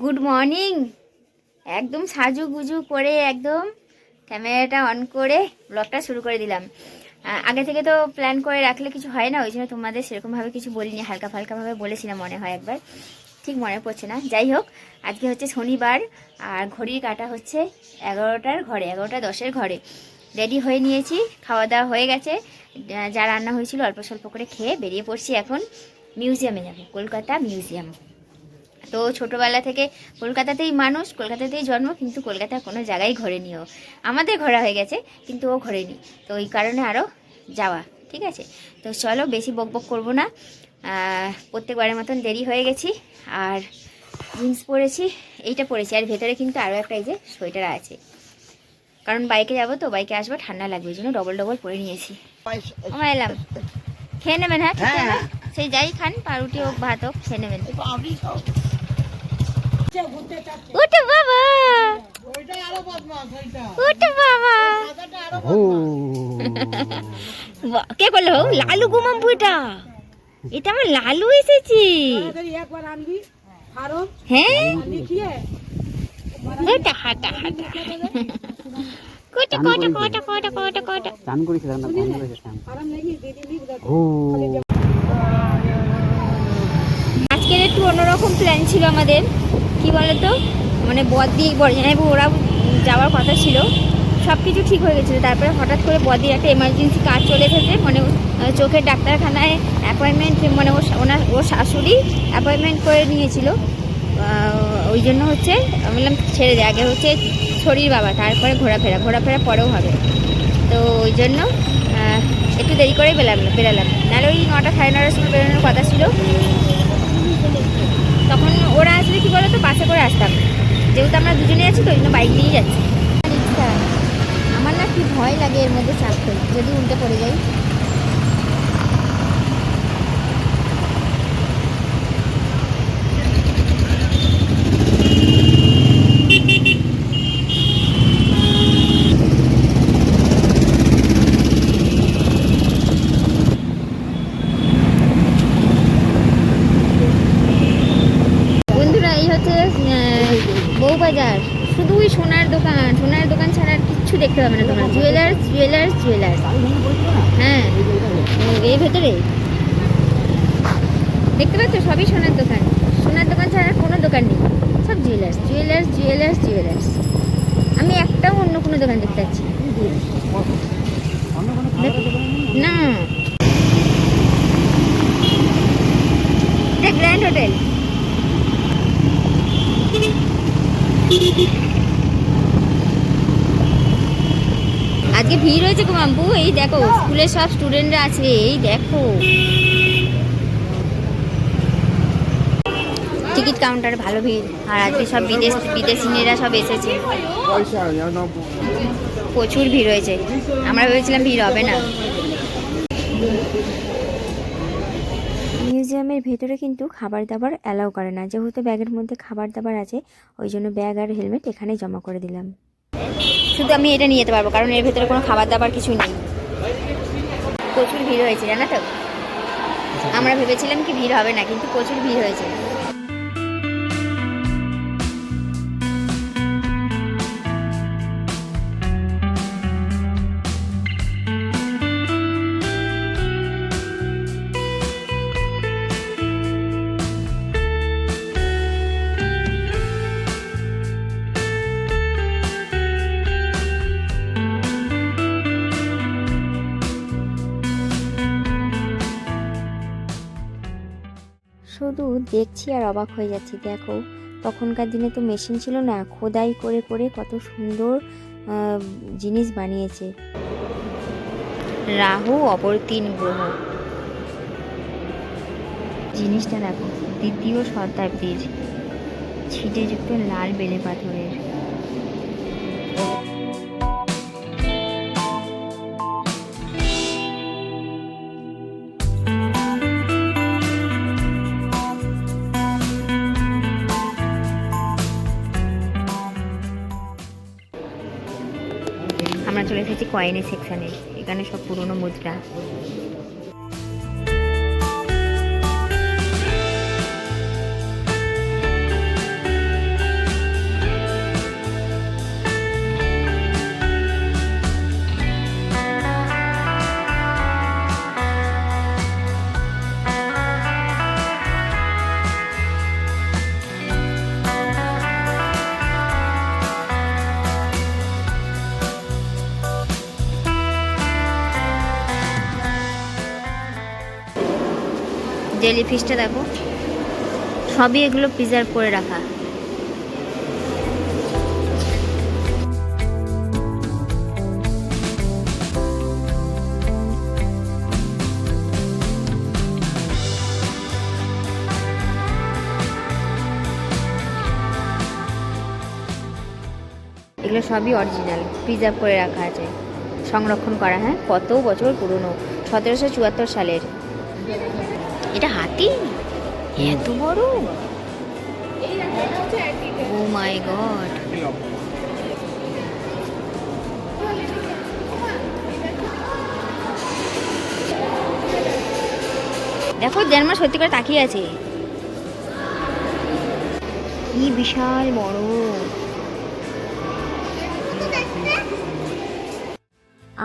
Good morning একদম সাজু গুজু করে একদম ক্যামেরাটা অন করে ব্লগটা শুরু করে দিলাম। আগে থেকে তো প্ল্যান করে রাখলে কিছু হয় না, ওই জন্য তোমাদের সেরকমভাবে কিছু বলিনি হালকা ফালকাভাবে বলেছিলাম মনে হয় একবার। ঠিক মনে পড়ছে না। যাই হোক, আজকে হচ্ছে শনিবার, আর ঘড়ির কাটা হচ্ছে এগারোটার ঘরে, এগারোটা দশের ঘরে। রেডি হয়ে নিয়েছি খাওয়া দাওয়া হয়ে গেছে। যা রান্না হয়েছিল অল্প স্বল্প করে খেয়ে বেরিয়ে পড়ছি এখন। মিউজিয়ামে যাব, কলকাতা মিউজিয়াম তো ছোটোবেলা থেকে কলকাতাতেই মানুষ কলকাতাতেই জন্ম কিন্তু কলকাতার কোনো জায়গায় ঘোরেনি ও। আমাদের ঘোরা হয়ে গেছে কিন্তু ও ঘরে ঘোরেনি। তো ওই কারণে আরও যাওয়া ঠিক আছে? তো চলো বেশি বক বক করব না। প্রত্যেকবারের মতন দেরি হয়ে গেছি আর জিন্স পরেছি এইটা পরেছি। আর ভেতরে কিন্তু আরও একটা এই যে সোয়েটার আছে। কারণ বাইকে যাব তো বাইকে আসব ঠান্ডা লাগবে ওই জন্য ডবল ডবল পরে নিয়েছি। আমার এলাম। খেয়ে নেবেন হ্যাঁ? খেতে সেই যাই খান পাউরুটি হোক ভাত হোক খেয়ে নেবেন। উঠে বাবা। উঠে বাবা। বাহ, কে করল? লালু গুমাম্পু এটা। এটা আমার লালু এসেছে। একবার আনবি। আরও। হ্যাঁ? হাটা হাটা কোটা কোটা কোটা কোটা কোটা কোটা চান করেছিলাম না বন্ধ আরাম লাগি দিদি লিখ দেখ। আজকের একটু অন্যরকম প্ল্যান ছিল আমাদের। কি বলতো? মানে বদি বরজানাইবু ওরা যাওয়ার কথা ছিল। সব কিছু ঠিক হয়ে গেছিল। তারপরে হঠাৎ করে বদির একটা এমার্জেন্সি কাজ চলে এসেছে। মানে চোখের ডাক্তারখানায় অ্যাপয়েন্টমেন্ট মানে ওনার, ওর শাশুড়ি অ্যাপয়েন্টমেন্ট করে নিয়েছিল। ওই জন্য হচ্ছে বললাম ছেড়ে দেয় আগে হচ্ছে শরীর বাবা, তারপরে ঘোরাফেরা। ঘোরাফেরা পরেও হবে। তো ওই জন্য একটু দেরি করেই বেরালাম বেরালাম। নাহলে ওই নটা সাড়ে নটার সময় বেরোনোর কথা ছিল তখন ওরা আসলে কি বলতো বাসে করে আসতাম যেহেতু আমরা দুজনে আছি, তো ওই জন্য বাইক নিয়েই যাচ্ছি। আমার না কি ভয় লাগে এর মধ্যে চাপ করি যদি উল্টে পড়ে যাই বন্ধুরা এই হচ্ছে আহ, বউবাজার শুধুই সোনার দোকান সোনার দোকান ছাড়া দেখতে পাবে না তোমরা। জুয়েলার্স জুয়েলার্স জুয়েলার্স হ্যাঁ এর ভেতরে। দেখতে পাচ্ছ, সবই সোনার দোকান। সোনার দোকান ছাড়া কোনো দোকান নেই। সব জুয়েলার্স জুয়েলার্স জুয়েলার্স জুয়েলার্স আমি একটাও অন্য কোনো দোকান দেখতে পাচ্ছি না। এটা গ্র্যান্ড হোটেল আজকে ভিড় হয়েছে গো এই দেখো স্কুলের সব স্টুডেন্টরা আছে। এই দেখো। টিকিট কাউন্টারে ভালো ভিড়। আর আজকে সব বিদেশ, বিদেশিনীরা সব এসেছে। প্রচুর ভিড় হয়েছে। আমরা ভেবেছিলাম ভিড় হবে না। মিউজিয়ামের ভেতরে কিন্তু খাবার দাবার অ্যালাউ করে না। যেহেতু ব্যাগের মধ্যে খাবার দাবার আছে, ওই জন্য ব্যাগ আর হেলমেট এখানে জমা করে দিলাম। শুধু আমি এটা নিয়ে যেতে পারব, কারণ এর ভেতরে কোনো খাবার দাবার কিছু নেই। প্রচুর ভিড় হয়েছে, জানা তো? আমরা ভেবেছিলাম কি ভিড় হবে না, কিন্তু প্রচুর ভিড় হয়েছে। দেখছি আর অবাক হয়ে যাচ্ছি। দেখো, তখনকার দিনে তো মেশিন ছিল না। খোদাই করে করে কত সুন্দর জিনিস বানিয়েছে। রাহু অপর তিন গ্রহ। জিনিসটা দেখো, দ্বিতীয় শতাব্দীর ছিটেযুক্ত লাল বেলে পাথরের। কয়েনের সেকশানে এখানে সব পুরনো মুদ্রা। জেলি ফিশটা দেখো। সবই এগুলো প্রিজার্ভ করে রাখা। এগুলো সবই অরিজিনাল প্রিজার্ভ করে রাখা আছে। সংরক্ষণ করা হ্যাঁ? কত বছর পুরনো? সতেরোশো চুয়াত্তর সালের। এটা হাতি? এত বড়? ও মাই গড দেখো জন্মা সত্যি করে তাকিয়ে আছে। কি বিশাল বড়।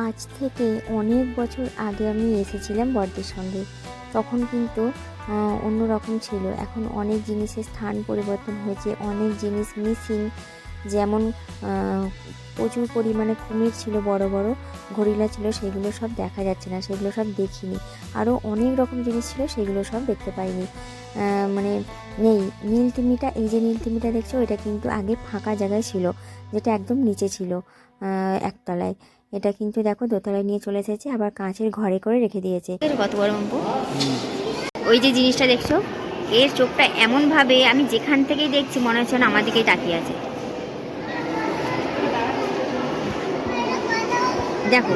আজ থেকে অনেক বছর আগে আমি এসেছিলাম বর্দের সঙ্গে। তখন কিন্তু অন্যরকম ছিল। এখন অনেক জিনিসের স্থান পরিবর্তন হয়েছে, অনেক জিনিস মিসিং যেমন প্রচুর পরিমাণে কুমির ছিল, বড় বড় গরিলা ছিল, সেগুলো সব দেখা যাচ্ছে না, সেগুলো সব দেখিনি। আরও অনেক রকম জিনিস ছিল, সেগুলো সব দেখতে পাইনি। মানে নেই, নীল তিমিটা এই যে নীল তিমিটা দেখছ এটা কিন্তু আগে ফাঁকা জায়গায় ছিল, যেটা একদম নিচে ছিল একতলায়। এটা কিন্তু দেখো দোতলায় নিয়ে চলে এসেছে, আবার কাঁচের ঘরে করে রেখে দিয়েছে। কত বড় ওই যে জিনিসটা দেখছ, এর চোখটা এমন ভাবে আমি যেখান থেকেই দেখছি, মনে হচ্ছে না আমার দিকেই তাকিয়ে আছে। দেখো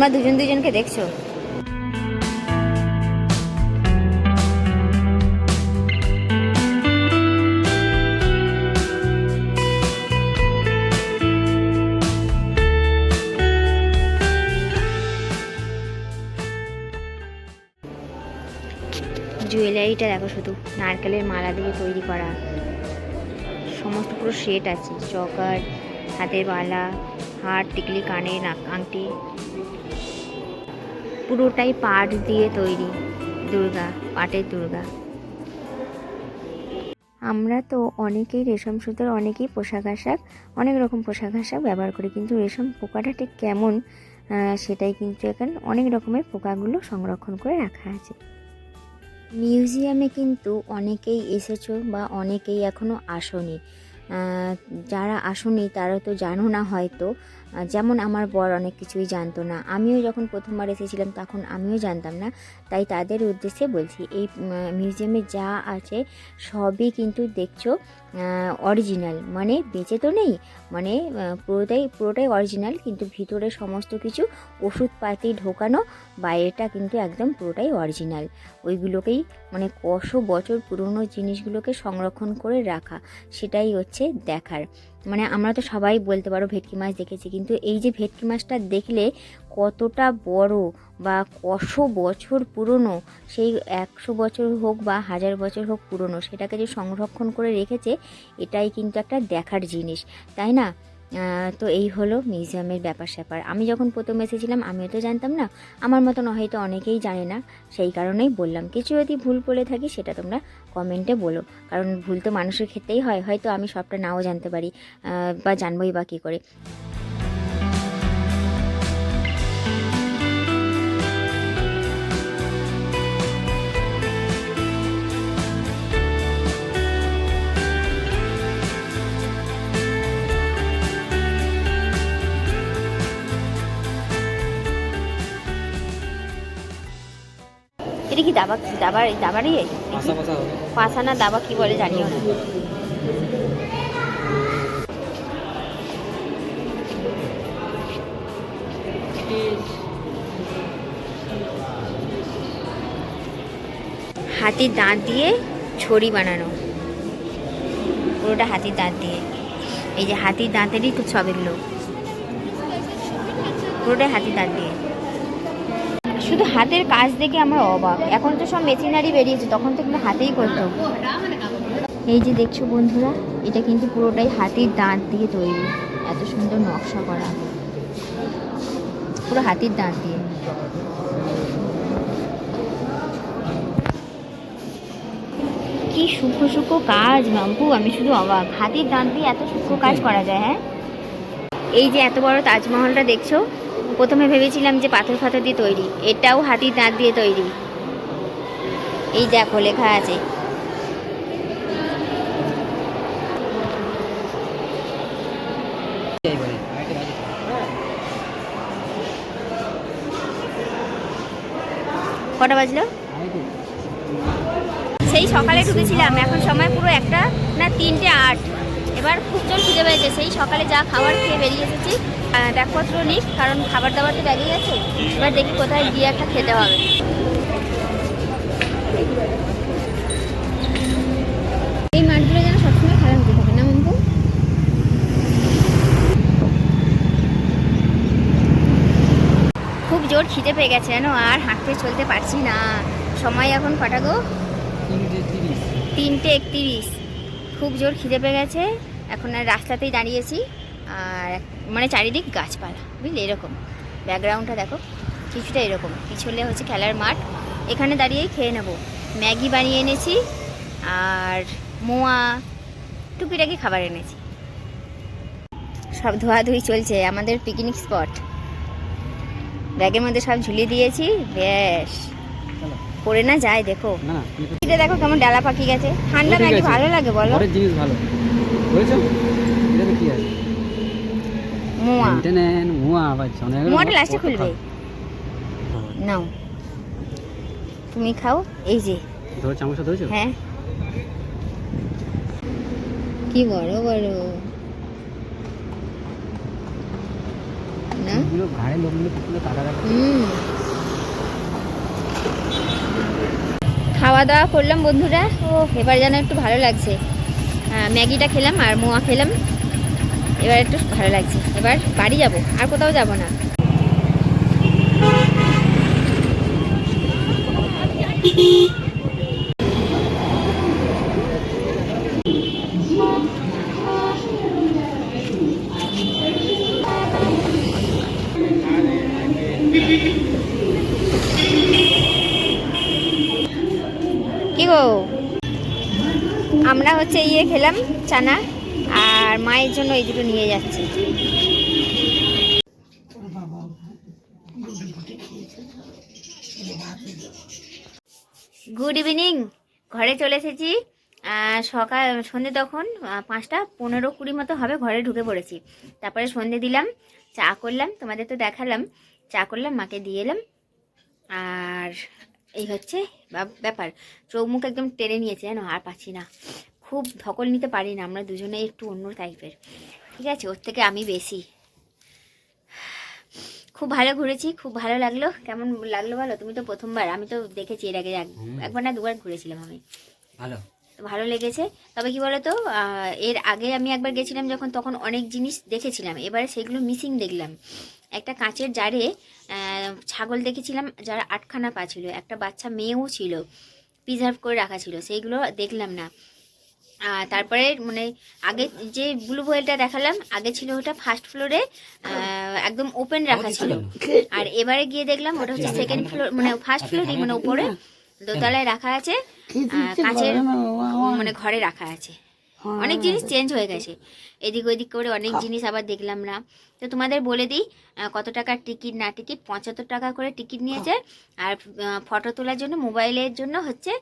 তোমরা দুজন দুজনকে দেখছ? জুয়েলারিটা দেখো শুধু, নারকেলের মালা দিয়ে তৈরি করা। সমস্ত পুরো সেট আছে, চকার, হাতের বালা, হার, টিকলি কানে নাক আংটি। পুরোটাই পাট দিয়ে তৈরি দুর্গা, পাটের দুর্গা। আমরা তো অনেকেই রেশম সুতোর অনেকেই পোশাক আশাক, অনেক রকম পোশাক আশাক ব্যবহার করি, কিন্তু রেশম পোকাটা ঠিক কেমন সেটাই কিন্তু এখানে অনেক রকমের পোকাগুলো সংরক্ষণ করে রাখা আছে। মিউজিয়ামে কিন্তু অনেকেই এসেছ বা অনেকেই এখনও আসনি। যারা আসনি তারা তো জানো না হয়তো যেমন আমার বর অনেক কিছুই জানতো না। আমিও যখন প্রথমবার এসেছিলাম তখন আমিও জানতাম না। তাই তাদের উদ্দেশ্যে বলছি, এই মিউজিয়ামে যা আছে সবই কিন্তু দেখছ অরিজিনাল মানে বেঁচে তো নেই মানে পুরোটাই পুরোটাই অরিজিনাল কিন্তু ভিতরে সমস্ত কিছু ওষুধপাতি ঢোকানো, বাইরেটা কিন্তু একদম পুরোটাই অরিজিনাল ওইগুলোকেই মানে কশো বছর পুরনো জিনিসগুলোকে সংরক্ষণ করে রাখা, সেটাই হচ্ছে দেখার। মানে আমরা তো সবাই বলতে পারো ভেটকি মাছ দেখেছি, কিন্তু এই যে ভেটকি মাছটা দেখলে কতটা বড় বা কশো বছর পুরনো, সেই একশো বছর হোক বা হাজার বছর হোক পুরনো, সেটাকে যে সংরক্ষণ করে রেখেছে, এটাই কিন্তু একটা দেখার জিনিস, তাই না? তো এই হলো মিউজিয়ামের ব্যাপার স্যাপার। আমি যখন প্রথম এসেছিলাম, আমিও তো জানতাম না। আমার মতন হয়তো অনেকেই জানে না। সেই কারণেই বললাম, কিছু যদি ভুল বলে থাকি, সেটা তোমরা কমেন্টে বলো। কারণ ভুল তো মানুষের ক্ষেত্রেই হয়। হয়তো আমি সবটা নাও জানতে পারি বা জানবই বা কী করে? এটা কি দাবা দাবার দাবারই পাশা না দাবা কি বলে জানিও না। হাতির দাঁত দিয়ে ছড়ি বানানো। পুরোটা হাতির দাঁত দিয়ে। এই যে হাতির দাঁতেরই তো সব এগুলো পুরোটাই হাতির দাঁত দিয়ে। শুধু হাতের কাজ দেখে আমরা অবাক। এখন তো সব মেশিনারি বেরিয়েছে, তখন তো কিন্তু হাতেই করতো। এই যে দেখছ বন্ধুরা, এটা কিন্তু পুরোটাই হাতির দাঁত দিয়ে তৈরি। এত সুন্দর নকশা করা। পুরো হাতির দাঁত দিয়ে। কি সূক্ষ্ম সূক্ষ্ম কাজ মাম্পু আমি শুধু অবাক। হাতির দাঁত দিয়ে এত সূক্ষ্ম কাজ করা যায় হ্যাঁ? এই যে এত বড় তাজমহলটা দেখছ প্রথমে ভেবেছিলাম যে পাথর ফাথর দিয়ে তৈরি। এটাও হাতির দাঁত দিয়ে তৈরি। এই দেখো, লেখা আছে। কটা বাজলো? সেই সকালে ঢুকেছিলাম। এখন সময় পুরো একটা না তিনটে আট। এবার খুব জোর খুঁজে পেয়েছে সেই সকালে যা খাবার খেয়ে বেরিয়ে এসেছি ব্যাগপত্র নিই কারণ খাবার দাবার তো ব্যাগেই গেছে এবার দেখি কোথায় গিয়ে একটা খেতে হবে। এই মাঠগুলো যেন সবসময় খেলা হতে থাকে না মম্পু খুব জোর খিদে পেয়ে গেছে জানো আর হাঁটতে চলতে পারছি না। সময় এখন কটা গো? তিনটে একতিরিশ। খুব জোর খিদে পেয়ে গেছে। এখন আর রাস্তাতেই দাঁড়িয়েছি আর মানে চারিদিক গাছপালা বুঝলি? এরকম। ব্যাকগ্রাউন্ডটা দেখো কিছুটা এরকম। পিছলে হচ্ছে খেলার মাঠ। এখানে দাঁড়িয়েই খেয়ে নেব। ম্যাগি বানিয়ে এনেছি আর মোয়া টুকিটাকি খাবার এনেছি। সব ধোয়াধুয়ি চলছে আমাদের পিকনিক স্পট ব্যাগের মধ্যে সব ঝুলিয়ে দিয়েছি বেশ পড়ে না যায় দেখো। দেখো কেমন ডালা পাকি গেছে। ঠান্ডা নাকি? ভালো লাগে বলো। জিনিস ভালো। বুঝেছ? এটাতে কি আছে? মোয়া। মুয়া আবার অনেক মোয়াটা লাস্টে খুলবে। নাও। তুমি খাও। এই যে। ধরো চামচটা ধরেছো? হ্যাঁ। কি বড় বড়। না? এগুলো ঘাড়ে লোক মিলে পুকুরে কাটা খাওয়া দাওয়া করলাম বন্ধুরা। ও এবার যেন একটু ভালো লাগছে। ম্যাগিটা খেলাম আর মোয়া খেলাম। এবার একটু ভালো লাগছে। এবার বাড়ি যাব, আর কোথাও যাব না। আমরা হচ্ছে ইয়ে খেলাম চানা আর মায়ের জন্য এই দুটো নিয়ে যাচ্ছি। গুড ইভিনিং ঘরে চলে এসেছি। সকাল সন্ধে তখন পাঁচটা পনেরো কুড়ি মতো হবে, ঘরে ঢুকে পড়েছি। তারপরে সন্ধে দিলাম, চা করলাম, তোমাদের তো দেখালাম, চা করলাম, মাকে দিয়ে এলাম। আর এই হচ্ছে ব্যাপার। চৌমুখ একদম টেনে নিয়েছে জানো আর পাচ্ছি না। খুব ধকল নিতে পারি না আমরা দুজনেই একটু অন্য টাইপের ঠিক আছে ওর থেকে আমি বেশি। খুব ভালো ঘুরেছি খুব ভালো লাগল। কেমন লাগল বলো? তুমি তো প্রথমবার আমি তো দেখেছি এর আগে এক- একবার না দুবার ঘুরেছিলাম আমি। ভালো। ভালো লেগেছে। তবে কি বলতো এর আগে আমি একবার গেছিলাম যখন তখন অনেক জিনিস দেখেছিলাম। এবারে সেগুলো মিসিং দেখলাম। একটা কাঁচের জারে ছাগল দেখেছিলাম যারা আটখানা পা ছিল। একটা বাচ্চা মেয়েও ছিল প্রিজার্ভ করে রাখা ছিল। সেইগুলো দেখলাম না। তারপরে মানে আগে যে ব্লু হোয়েলটা দেখালাম আগে ছিল ওটা ফার্স্ট ফ্লোরে একদম ওপেন রাখা ছিল। আর এবারে গিয়ে দেখলাম ওটা হচ্ছে সেকেন্ড ফ্লোর মানে ফার্স্ট ফ্লোরই মানে উপরে দোতলায় রাখা আছে কাঁচের মানে ঘরে রাখা আছে। অনেক জিনিস চেঞ্জ হয়ে গেছে। এদিক ওদিক করে অনেক জিনিস আবার দেখলাম না। তো তোমাদের বলে দিই কত টাকার টিকিট না টিকিট পঁচাত্তর টাকা করে টিকিট নিয়েছে। আর ফটো তোলার জন্য মোবাইলের জন্য হচ্ছে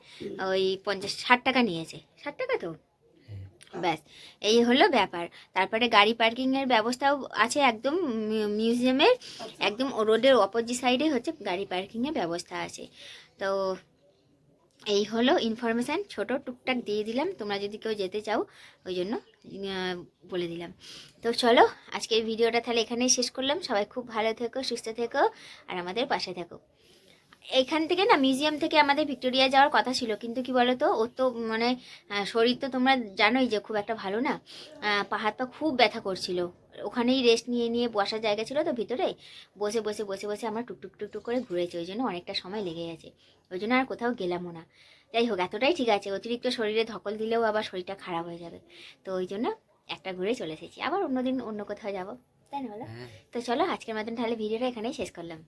ওই পঞ্চাশ ষাট টাকা নিয়েছে। ষাট টাকা তো? ব্যাস এই হলো ব্যাপার। তারপরে গাড়ি পার্কিংয়ের ব্যবস্থাও আছে একদম মিউজিয়ামের একদম রোডের অপোজিট সাইডে হচ্ছে গাড়ি পার্কিংয়ের ব্যবস্থা আছে। তো এই হলো ইনফরমেশান ছোট টুকটাক দিয়ে দিলাম তোমরা যদি কেউ যেতে চাও ওই জন্য বলে দিলাম। তো চলো আজকের ভিডিওটা তাহলে এখানেই শেষ করলাম। সবাই খুব ভালো থেকো সুস্থ থেকো আর আমাদের পাশে থেকো। এখান থেকে না মিউজিয়াম থেকে আমাদের ভিক্টোরিয়া যাওয়ার কথা ছিল। কিন্তু কি বলতো ও তো মানে শরীর তো তোমরা জানোই যে খুব একটা ভালো না। আহ, পা খুব ব্যথা করছিল। ওখানেই রেস্ট নিয়ে নিয়ে বসার জায়গা ছিল তো ভিতরে। বসে বসে বসে বসে আমার টুকটুক টুকটুক করে ঘুরেছে। ওই জন্য অনেকটা সময় লেগে গেছে। ওই জন্য আর কোথাও গেলামও না। যাই হোক এতটাই ঠিক আছে। অতিরিক্ত শরীরে ধকল দিলেও আবার শরীরটা খারাপ হয়ে যাবে। তো ওই জন্য একটা ঘুরে চলে এসেছি। আবার অন্যদিন অন্য কোথাও যাব। তাই না বলো? হ্যাঁ। তো চলো আজকের মতন তাহলে ভিডিওটা এখানেই শেষ করলাম।